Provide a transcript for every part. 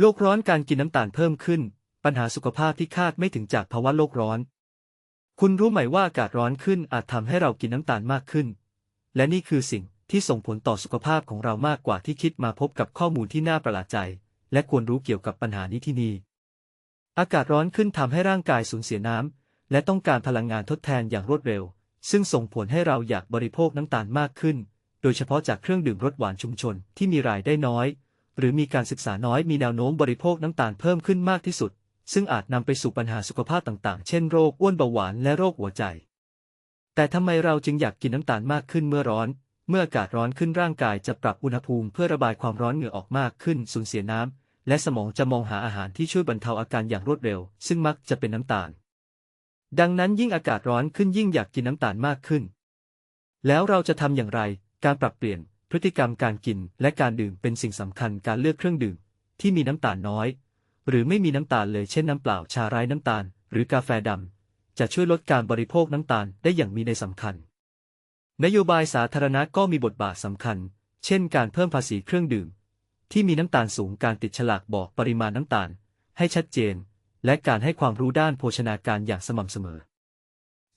โลกร้อนการกินน้ำตาลเพิ่มขึ้น ปัญหาสุขภาพที่คาดไม่ถึงจากภาวะโลกร้อน คุณรู้ไหมว่าอากาศร้อนขึ้นอาจทำให้เรากินน้ำตาลมากขึ้น และนี่คือสิ่งที่ส่งผลต่อสุขภาพของเรามากกว่าที่คิดมาพบกับข้อมูลที่น่าประหลาดใจ และควรรู้เกี่ยวกับปัญหานี้ที่นี่ อากาศร้อนขึ้นทำให้ร่างกายสูญเสียน้ำและต้องการพลังงานทดแทนอย่างรวดเร็ว ซึ่งส่งผลให้เราอยากบริโภคน้ำตาลมากขึ้น โดยเฉพาะจากเครื่องดื่มรสหวานชุมชนที่มีรายได้น้อย หรือมีการศึกษาน้อยมีแนวโน้มบริโภคน้ำตาลเพิ่มขึ้นมากที่สุด ซึ่งอาจนำไปสู่ปัญหาสุขภาพต่างๆ เช่นโรคอ้วนเบาหวานและโรคหัวใจ แต่ทำไมเราจึงอยากกินน้ำตาลมากขึ้นเมื่อร้อน เมื่ออากาศร้อนขึ้นร่างกายจะปรับอุณหภูมิเพื่อระบายความร้อนเหงื่อออกมากขึ้นสูญเสียน้ำและสมองจะมองหาอาหารที่ช่วยบรรเทาอาการอย่างรวดเร็ว ซึ่งมักจะเป็นน้ำตาล ดังนั้นยิ่งอากาศร้อนขึ้นยิ่งอยากกินน้ำตาลมากขึ้น แล้วเราจะทำอย่างไร การปรับเปลี่ยน พฤติกรรมการกินและการดื่มเป็นสิ่งสำคัญการเลือกเครื่องดื่ม ที่มีน้ำตาลน้อย หรือไม่มีน้ำตาลเลยเช่นน้ำเปล่าชาไร้น้ำตาล หรือกาแฟดำจะช่วยลดการบริโภคน้ำตาลได้อย่างมีในยสำคัญ นโยบายสาธารณะก็มีบทบาทสำคัญ เช่น การเพิ่มภาษีเครื่องดื่ม ที่มีน้ำตาลสูงการติดฉลากบอกปริมาณน้ำตาล ให้ชัดเจน และการให้ความรู้ด้านโภชนาการอย่างสม่ำเสมอ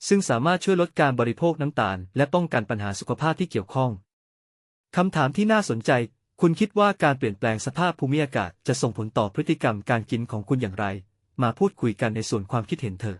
ซึ่งสามารถช่วยลดการบริโภคน้ำตาล และป้องกันปัญหาสุขภาพที่เกี่ยวข้อง คำถามที่น่าสนใจ คุณคิดว่าการเปลี่ยนแปลงสภาพภูมิอากาศจะส่งผลต่อพฤติกรรมการกินของคุณอย่างไร มาพูดคุยกันในส่วนความคิดเห็นเถอะ